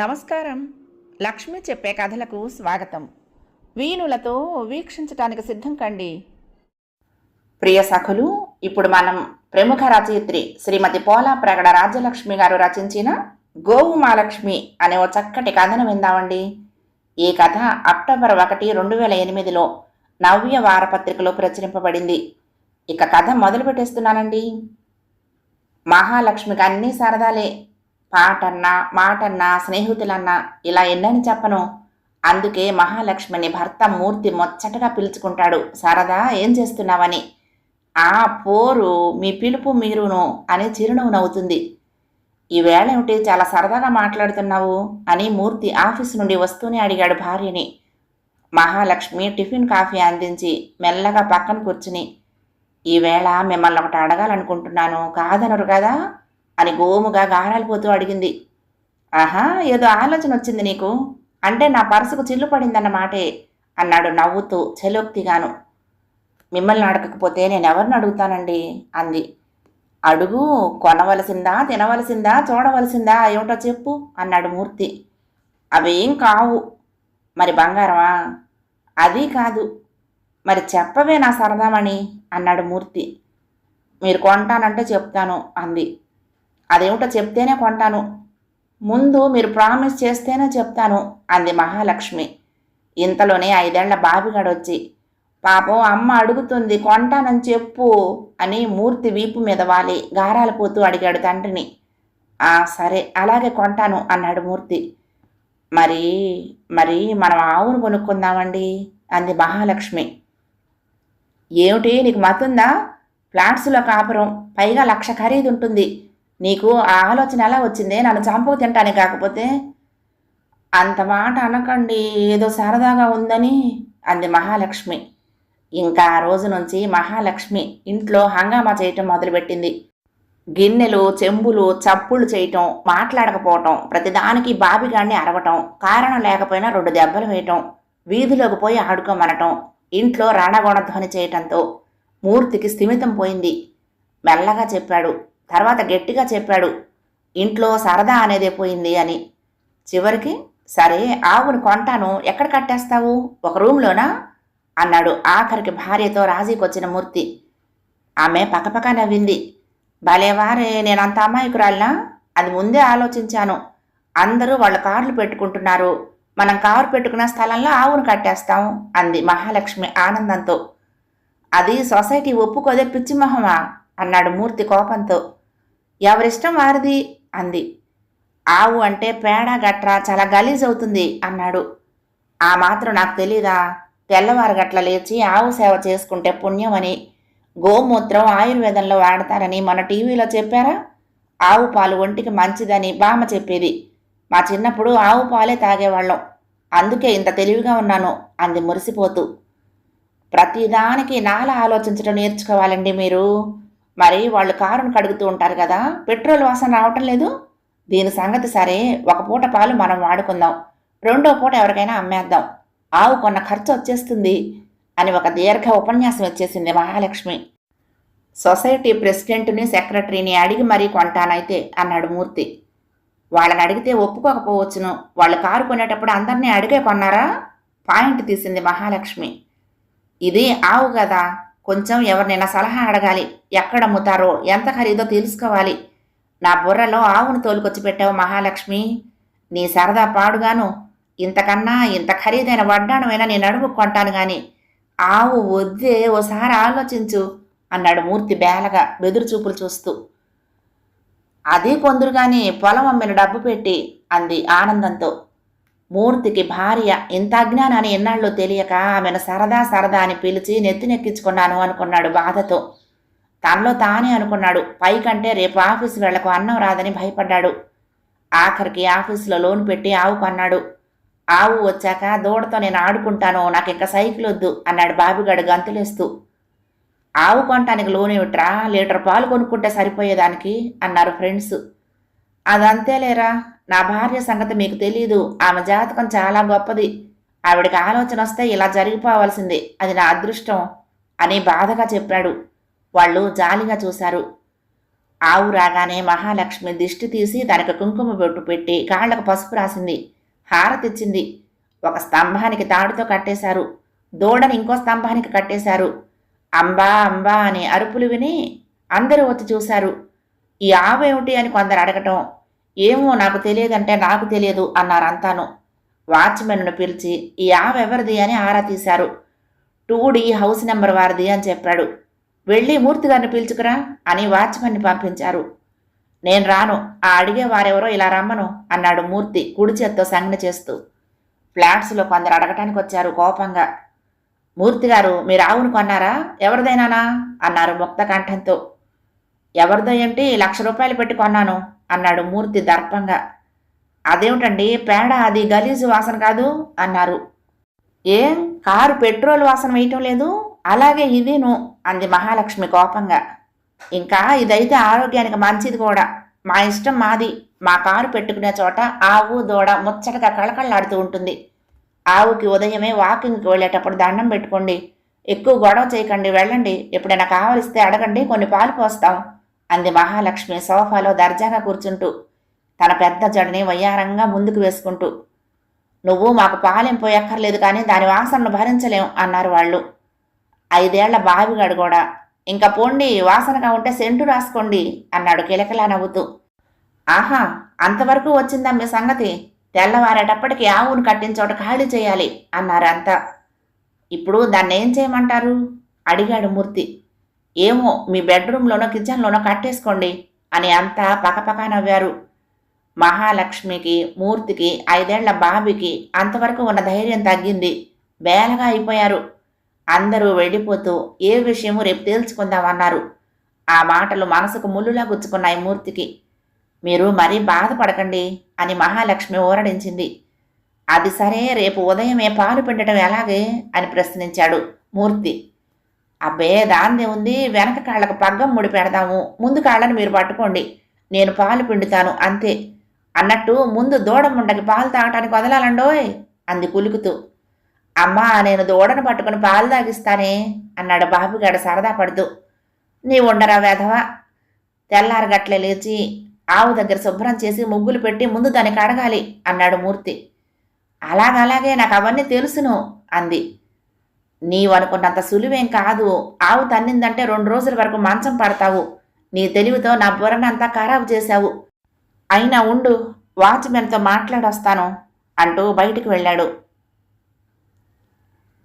నమస్కారం. లక్ష్మి చెప్పే కథలకు స్వాగతం. వీణులతో వీక్షించటానికి సిద్ధం కండి. ప్రియ సఖులు ఇప్పుడు మనం ప్రముఖ రచయిత్రి శ్రీమతి పోలా ప్రగడ రాజ్యలక్ష్మి గారు రచించిన గోవు మహాలక్ష్మి అనే ఓ చక్కటి కథను విందామండి. ఈ కథ అక్టోబర్ ఒకటి రెండు వేల ఎనిమిదిలో నవ్య వారపత్రికలో ప్రచురింపబడింది. ఇక కథ మొదలు పెట్టేస్తున్నానండి మహాలక్ష్మికి అన్నీ సరదాలే. పాటన్నా మాటన్నా స్నేహితులన్నా ఇలా ఎన్నని చెప్పను. అందుకే మహాలక్ష్మిని భర్త మూర్తి ముచ్చటగా పిలుచుకుంటాడు. సరదా ఏం చేస్తున్నావని? ఆ పోరు మీ పిలుపు మీరును అని చిరునవ్వు నవ్వుతుంది. ఈవేళ ఏమిటి చాలా సరదాగా మాట్లాడుతున్నావు అని మూర్తి ఆఫీసు నుండి వస్తూనే అడిగాడు భార్యని. మహాలక్ష్మి టిఫిన్ కాఫీ అందించి మెల్లగా పక్కన కూర్చుని ఈవేళ మిమ్మల్ని ఒకటి అడగాలనుకుంటున్నాను కాదనరు కదా? అని గోముగా గారాలిపోతూ అడిగింది. ఆహా ఏదో ఆలోచన వచ్చింది నీకు? అంటే నా పర్సుకు చిల్లు పడిందన్నమాటే అన్నాడు నవ్వుతూ చెలోక్తిగాను. మిమ్మల్ని అడగకపోతే నేను ఎవరిని అడుగుతానండి? అంది. అడుగు కొనవలసిందా తినవలసిందా చూడవలసిందా ఏమిటో చెప్పు అన్నాడు మూర్తి. అవేం కావు. మరి బంగారమా? అది కాదు. మరి చెప్పవే నా సరదామణి అన్నాడు మూర్తి. మీరు కొంటానంటే చెప్తాను అంది. అదేమిటో చెప్తేనే కొంటాను. ముందు మీరు ప్రామిస్ చేస్తేనే చెప్తాను అంది మహాలక్ష్మి. ఇంతలోనే ఐదేళ్ళ బాబిగాడొచ్చి పాపం అమ్మ అడుగుతుంది కొంటానని చెప్పు అని మూర్తి వీపు మీద వాలి గారాలపోతూ అడిగాడు తండ్రిని. ఆ సరే అలాగే కొంటాను అన్నాడు మూర్తి. మరి మరి మనం ఆవును కొనుక్కుందామండి అంది మహాలక్ష్మి. ఏమిటి? నీకు మతుందా ఫ్లాట్స్లో కాపురం. పైగా లక్ష ఖరీదు ఉంటుంది. నీకు ఆ ఆలోచన ఎలా వచ్చిందే? నన్ను చంపకు తింటానే కాకపోతే? అంత మాట అనకండి. ఏదో సరదాగా ఉందని అంది మహాలక్ష్మి. ఇంకా ఆ రోజు నుంచి మహాలక్ష్మి ఇంట్లో హంగామా చేయటం మొదలుపెట్టింది. గిన్నెలు చెంబులు చప్పుళ్ళు చేయటం మాట్లాడకపోవటం ప్రతిదానికి బాబిగాడిని అరవటం కారణం లేకపోయినా రెండు దెబ్బలు వేయటం వీధిలోకి పోయి ఆడుకోమనటం ఇంట్లో రాణగొణధ్వని చేయటంతో మూర్తికి స్థిమితం పోయింది. మెల్లగా చెప్పాడు. తర్వాత గట్టిగా చెప్పాడు. ఇంట్లో సరదా అనేదే పోయింది అని. చివరికి సరే ఆవును కొంటాను. ఎక్కడ కట్టేస్తావు? ఒక రూమ్లోనా? అన్నాడు ఆఖరికి భార్యతో రాజీకొచ్చిన మూర్తి. ఆమె పక్కపక్క నవ్వింది. భలేవారే నేనంత అమాయకురాలినా? అది ముందే ఆలోచించాను. అందరూ వాళ్ళ కార్లు పెట్టుకుంటున్నారు. మనం కారు పెట్టుకున్న స్థలంలో ఆవును కట్టేస్తాం అంది మహాలక్ష్మి ఆనందంతో. అది సొసైటీ ఒప్పుకోదే పిచ్చిమొహమా అన్నాడు మూర్తి కోపంతో. ఎవరిష్టం వారిది? అంది. ఆవు అంటే పేడ గట్రా చాలా గలీజ్ అవుతుంది అన్నాడు. ఆ మాత్రం నాకు తెలీదా? తెల్లవారు గట్ల లేచి ఆవు సేవ చేసుకుంటే పుణ్యమని గోమూత్రం ఆయుర్వేదంలో వాడతారని మన టీవీలో చెప్పారా? ఆవు పాలు ఒంటికి మంచిదని బామ్మ చెప్పేది. మా చిన్నప్పుడు ఆవు పాలే తాగేవాళ్ళం. అందుకే ఇంత తెలివిగా ఉన్నాను. అంది మురిసిపోతూ. ప్రతిదానికి నాలా ఆలోచించడం నేర్చుకోవాలండి మీరు. మరి వాళ్ళు కారును కడుగుతూ ఉంటారు కదా పెట్రోల్ వాసన రావటం లేదు. దీని సంగతి సరే ఒక పూట పాలు మనం వాడుకుందాం. రెండో పూట ఎవరికైనా అమ్మేద్దాం. ఆవు కొన్న ఖర్చు వచ్చేస్తుంది అని ఒక దీర్ఘ ఉపన్యాసం వచ్చేసింది మహాలక్ష్మి. సొసైటీ ప్రెసిడెంట్ని సెక్రటరీని అడిగి మరీ కొంటానైతే అన్నాడు మూర్తి. వాళ్ళని అడిగితే ఒప్పుకోకపోవచ్చును. వాళ్ళు కారు కొనేటప్పుడు అందరినీ అడిగే కొన్నారా? పాయింట్ తీసింది మహాలక్ష్మి. ఇది ఆవు కదా. కొంచెం ఎవరినైనా సలహా అడగాలి. ఎక్కడ అమ్ముతారో ఎంత ఖరీదో తెలుసుకోవాలి. నా బుర్రలో ఆవును తోలుకొచ్చి పెట్టావు మహాలక్ష్మి. నీ సరదా పాడుగాను. ఇంతకన్నా ఇంత ఖరీదైన వడ్డాణమైనా నేను అడుగు కొంటాను గాని ఆవు వద్దే ఓసారి ఆలోచించు అన్నాడు మూర్తి బేలగా బెదురు చూపులు చూస్తూ. అది కొందరుగాని పొలం అమ్మిన డబ్బు పెట్టి అంది ఆనందంతో. మూర్తికి భార్య ఇంత అజ్ఞానాన్ని ఎన్నాళ్ళు తెలియక ఆమెను సరదా సరదా అని పిలిచి నెత్తినెక్కించుకున్నాను అనుకున్నాడు బాధతో. తనలో తానే అనుకున్నాడు పైకంటే రేపు ఆఫీసు వెళ్ళకు అన్నం రాదని భయపడ్డాడు. ఆఖరికి ఆఫీసులో లోన్ పెట్టి ఆవు కొన్నాడు. ఆవు వచ్చాక దూడతో నేను ఆడుకుంటాను నాకు ఇంకా సైకిల్ వద్దు అన్నాడు బాబుగాడు గంతులేస్తూ. ఆవు కొనటానికి లోన్ ఏమిట్రా? లీటర్ పాలు కొనుక్కుంటే సరిపోయేదానికి? అన్నారు ఫ్రెండ్స్. అదంతేలేరా నా భార్య సంగతి మీకు తెలీదు. ఆమె జాతకం చాలా గొప్పది. ఆవిడకి ఆలోచన వస్తే ఇలా జరిగిపోవాల్సింది. అది నా అదృష్టం అని బాధగా చెప్పాడు. వాళ్ళు జాలిగా చూశారు. ఆవు రాగానే మహాలక్ష్మి దిష్టి తీసి తనకు కుంకుమ బొట్టు పెట్టి కాళ్ళకు పసుపు రాసింది. హారతిచ్చింది ఒక స్తంభానికి తాడుతో కట్టేశారు. దూడని ఇంకో స్తంభానికి కట్టేశారు. అంబా అంబా అని అరుపులు విని అందరూ వచ్చి చూశారు. ఈ ఆవేమిటి అని కొందరు అడగటం ఏమో నాకు తెలియదంటే నాకు తెలియదు అన్నారంతాను. వాచ్మెన్ను పిలిచి ఈ ఆవ ఎవరిది అని ఆరా తీశారు. టూడి హౌస్ నెంబర్ వారిది అని చెప్పాడు. వెళ్ళి మూర్తి గారిని పిలుచుకురా అని వాచ్మెన్ని పంపించారు. నేను రాను ఆ అడిగే వారెవరో ఇలా రమ్మను అన్నాడు మూర్తి కుడి చేత్తో సంజ్ఞ చేస్తూ. ఫ్లాట్స్లో కొందరు అడగటానికి వచ్చారు కోపంగా. మూర్తి గారు మీరు ఆవును కొన్నారా? ఎవరిదైనానా అన్నారు ముక్త కంఠంతో. ఎవరిదో ఏంటి లక్ష రూపాయలు పెట్టి కొన్నాను అన్నాడు మూర్తి దర్పంగా. అదేమిటండి? పేడ అది గలీజు వాసన కాదు అన్నారు. ఏం? కారు పెట్రోల్ వాసన వేయటం లేదు? అలాగే ఇదేను అంది మహాలక్ష్మి కోపంగా. ఇంకా ఇదైతే ఆరోగ్యానికి మంచిది కూడా. మా ఇష్టం మాది. మా కారు పెట్టుకునే చోట ఆవు దూడ ముచ్చటగా కళకళలాడుతూ ఉంటుంది. ఆవుకి ఉదయమే వాకింగ్కి వెళ్ళేటప్పుడు దండం పెట్టుకోండి. ఎక్కువ గొడవ చేయకండి వెళ్ళండి. ఎప్పుడైనా కావలిస్తే అడగండి కొన్ని పాలు పోస్తాం అంది మహాలక్ష్మి సోఫాలో దర్జాగా కూర్చుంటూ. తన పెద్ద జడని వయ్యారంగా ముందుకు వేసుకుంటూ. నువ్వు మాకు పాలెం పోయక్కర్లేదు కానీ దాని వాసనను భరించలేం అన్నారు వాళ్ళు. ఐదేళ్ళ బావిగాడు కూడా. ఇంకా పోండి వాసనగా ఉంటే సెంటు రాసుకోండి అన్నాడు కిలకిలా నవ్వుతూ. ఆహా అంతవరకు వచ్చిందా మీ సంగతి? తెల్లవారేటప్పటికి ఆవును కట్టిన చోట ఖాళీ చేయాలి అన్నారు అంతా. ఇప్పుడు దాన్ని ఏం చేయమంటారు? అడిగాడు మూర్తి. ఏమో మీ బెడ్రూమ్లోనో కిచెన్లోనో కట్టేసుకోండి అని అంతా పకపక నవ్వారు. మహాలక్ష్మికి మూర్తికి ఐదేళ్ళ బాబికి అంతవరకు ఉన్న ధైర్యం తగ్గింది. బేలగా అయిపోయారు. అందరూ వెళ్ళిపోతూ ఏ విషయము రేపు తేల్చుకుందామన్నారు ఆ మాటలు మనసుకు ముల్లులా గుచ్చుకున్నాయి మూర్తికి. మీరు మరీ బాధపడకండి అని మహాలక్ష్మి ఊరడించింది. అది సరే రేపు ఉదయమే పాలు పిండటం ఎలాగే? అని ప్రశ్నించాడు మూర్తి. అబ్బే దాందే ఉంది. వెనక కాళ్ళకు పగ్గం ముడి పెడదాము. ముందు కాళ్ళని మీరు పట్టుకోండి. నేను పాలు పిండుతాను అంతే. అన్నట్టు ముందు దూడముండకి పాలు తాగటానికి వదలాలండోయ్! అంది కులుకుతూ. అమ్మా నేను దూడను పట్టుకుని పాలు తాగిస్తానే? అన్నాడు బాబుగాడు సరదా పడుతూ. నీ ఉండరా వేధవా? తెల్లారగట్లే లేచి ఆవు దగ్గర శుభ్రం చేసి ముగ్గులు పెట్టి ముందు దానికి అడగాలి అన్నాడు మూర్తి. అలాగలాగే నాకు అవన్నీ తెలుసును అంది. నీవనుకున్నంత సులువేం కాదు. ఆవు తన్నిందంటే రెండు రోజుల వరకు మంచం పడతావు. నీ తెలివితో నా బుర్రనంతా ఖరాబు చేశావు. అయినా ఉండు వాచ్మెన్తో మాట్లాడొస్తాను అంటూ బయటికి వెళ్ళాడు.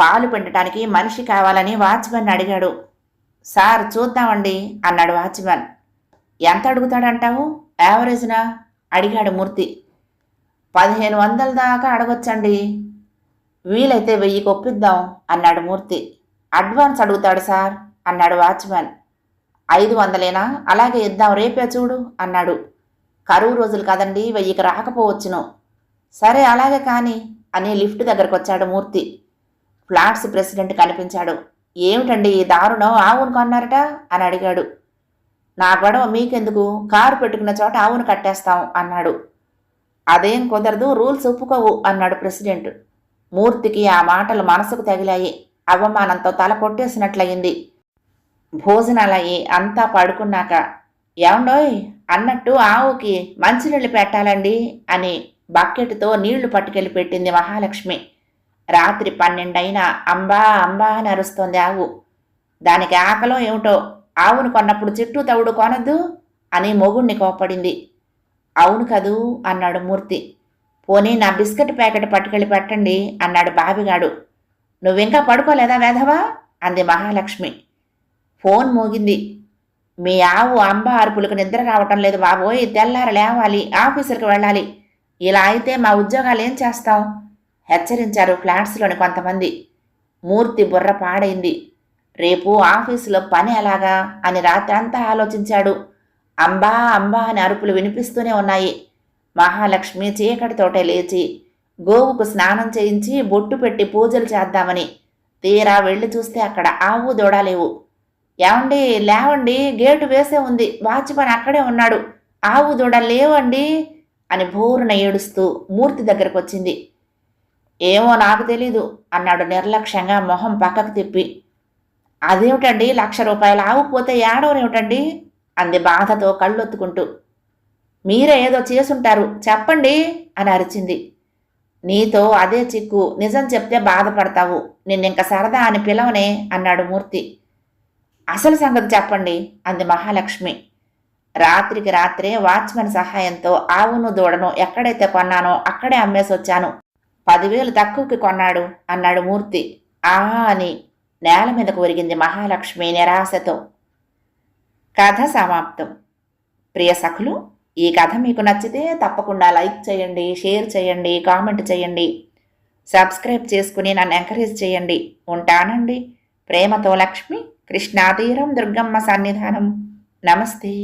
పాలు పిండటానికి మనిషి కావాలని వాచ్మెన్ అడిగాడు. సార్ చూద్దామండి అన్నాడు వాచ్మెన్ ఎంత అడుగుతాడంటావు? యావరేజ్నా అడిగాడు మూర్తి. పదిహేను వందల దాకా అడగొచ్చండి. వీలైతే వెయ్యికి ఒప్పిద్దాం అన్నాడు మూర్తి. అడ్వాన్స్ అడుగుతాడు సార్ అన్నాడు వాచ్మెన్. ఐదు వందలేనా? అలాగే ఇద్దాం రేపే చూడు అన్నాడు. కరువు రోజులు కదండి వెయ్యికి రాకపోవచ్చును. సరే అలాగే కానీ అని లిఫ్ట్ దగ్గరకు వచ్చాడు మూర్తి. ఫ్లాట్స్ ప్రెసిడెంట్ కనిపించాడు. ఏమిటండి ఈ దారుణం? ఆవును కొన్నారట? అని అడిగాడు. నా గొడవ మీకెందుకు? కారు పెట్టుకున్న చోట ఆవును కట్టేస్తాం అన్నాడు. అదేం కుదరదు రూల్స్ ఒప్పుకోవు అన్నాడు ప్రెసిడెంట్. మూర్తికి ఆ మాటలు మనసుకు తగిలాయి. అవమానంతో తల కొట్టేసినట్లయింది. భోజనాలయ్యి అంతా పడుకున్నాక ఏమండోయ్ అన్నట్టు ఆవుకి మంచినీళ్ళు పెట్టాలండి అని బకెట్తో నీళ్ళు పట్టుకెళ్ళి పెట్టింది మహాలక్ష్మి. రాత్రి పన్నెండైనా అంబా అంబా అని అరుస్తోంది ఆవు. దానికి ఆకలో ఏమిటో ఆవును కొన్నప్పుడు చెట్టు తవుడు కొనద్దు అని మొగుణ్ణి కోపడింది అవును కదూ అన్నాడు మూర్తి. పోనీ నా బిస్కెట్ ప్యాకెట్ పట్టుకెళ్ళి పెట్టండి అన్నాడు బాబిగాడు నువ్వింకా పడుకోలేదా వేధవా? అంది మహాలక్ష్మి. ఫోన్ మోగింది. మీ ఆవు అంబ అరుపులకు నిద్ర రావటం లేదు బాబోయ్ తెల్లార లేవాలి ఆఫీసులకు వెళ్ళాలి. ఇలా అయితే మా ఉద్యోగాలు ఏం చేస్తాం? హెచ్చరించారు ఫ్లాట్స్లోని కొంతమంది. మూర్తి బుర్ర పాడైంది. రేపు ఆఫీసులో పని ఎలాగా? అని రాత్రంతా ఆలోచించాడు. అంబా అంబా అని అరుపులు వినిపిస్తూనే ఉన్నాయి. మహాలక్ష్మి చీకటితోటే లేచి గోవుకు స్నానం చేయించి బొట్టు పెట్టి పూజలు చేద్దామని. తీరా వెళ్ళి చూస్తే అక్కడ ఆవు దూడలేవు ఏమండి లేవండి గేటు వేసే ఉంది. వాచిపని అక్కడే ఉన్నాడు. ఆవు దూడ లేవండి? అని బోరున ఏడుస్తూ మూర్తి దగ్గరకు వచ్చింది ఏమో నాకు తెలీదు అన్నాడు నిర్లక్ష్యంగా మొహం పక్కకు తిప్పి. అదేమిటండి? లక్ష రూపాయలు ఆగిపోతే ఏడవనేమిటండి? అంది బాధతో కళ్ళొత్తుకుంటూ. మీరే ఏదో చేసుంటారు చెప్పండి అని అరిచింది. నీతో అదే చిక్కు నిజం చెప్తే బాధపడతావు నిన్నింక సరదా అని పిలవనే అన్నాడు మూర్తి. అసలు సంగతి చెప్పండి అంది మహాలక్ష్మి. రాత్రికి రాత్రే వాచ్మెన్ సహాయంతో ఆవును దూడను ఎక్కడైతే కొన్నానో అక్కడే అమ్మేసి వచ్చాను పదివేలు తక్కువకి కొన్నాడు అన్నాడు మూర్తి. ఆ అని నేల మీదకు ఒరిగింది మహాలక్ష్మి నిరాశతో. కథ సమాప్తం. ప్రియ సఖులు ఈ కథ మీకు నచ్చితే తప్పకుండా లైక్ చేయండి షేర్ చేయండి కామెంట్ చేయండి. సబ్స్క్రైబ్ చేసుకుని నన్ను ఎంకరేజ్ చేయండి. ఉంటానండి. ప్రేమతో లక్ష్మి కృష్ణాతీరం దుర్గమ్మ సన్నిధానం. నమస్తే.